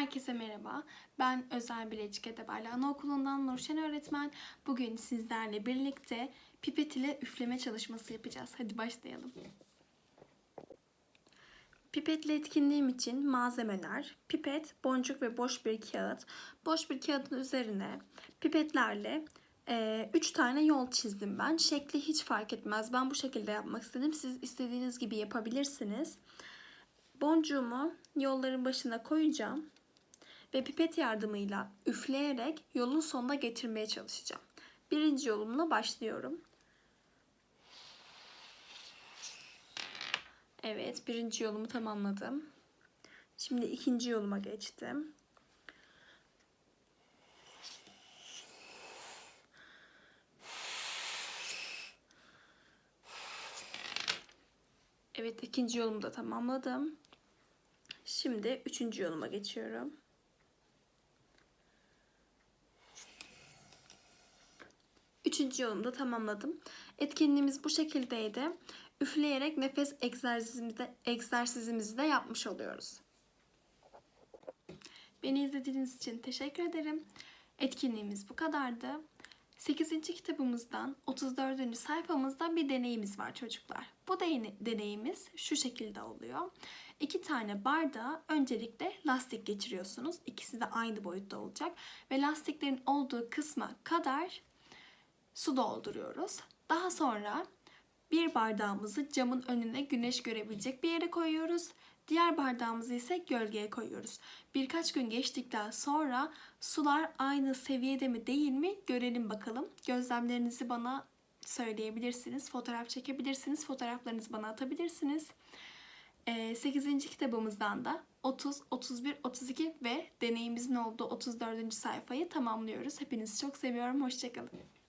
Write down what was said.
Herkese merhaba. Ben Özel Bilecik Edeberli Anaokulu'ndan Nurşen öğretmen. Bugün sizlerle birlikte pipet ile üfleme çalışması yapacağız. Hadi başlayalım. Pipetle etkinliğim için malzemeler, pipet, boncuk ve boş bir kağıt. Boş bir kağıdın üzerine pipetlerle 3 tane yol çizdim ben. Şekli hiç fark etmez. Ben bu şekilde yapmak istedim. Siz istediğiniz gibi yapabilirsiniz. Boncuğumu yolların başına koyacağım ve pipet yardımıyla üfleyerek yolun sonuna getirmeye çalışacağım. Birinci yolumla başlıyorum. Evet, birinci yolumu tamamladım. Şimdi ikinci yoluma geçtim. Evet, ikinci yolumu da tamamladım. Şimdi üçüncü yoluma geçiyorum. Üçüncü yolumu da tamamladım. Etkinliğimiz bu şekildeydi. Üfleyerek nefes egzersizimizi de, egzersizimizi de yapmış oluyoruz. Beni izlediğiniz için teşekkür ederim. Etkinliğimiz bu kadardı. 8. kitabımızdan 34. sayfamızda bir deneyimiz var çocuklar. Bu deneyimiz şu şekilde oluyor. İki tane bardağa öncelikle lastik geçiriyorsunuz. İkisi de aynı boyutta olacak. Ve lastiklerin olduğu kısma kadar su dolduruyoruz. Daha sonra bir bardağımızı camın önüne güneş görebilecek bir yere koyuyoruz. Diğer bardağımızı ise gölgeye koyuyoruz. Birkaç gün geçtikten sonra sular aynı seviyede mi değil mi görelim bakalım. Gözlemlerinizi bana söyleyebilirsiniz. Fotoğraf çekebilirsiniz. Fotoğraflarınızı bana atabilirsiniz. 8. kitabımızdan da 30, 31, 32 ve deneyimizin olduğu 34. sayfayı tamamlıyoruz. Hepinizi çok seviyorum. Hoşçakalın.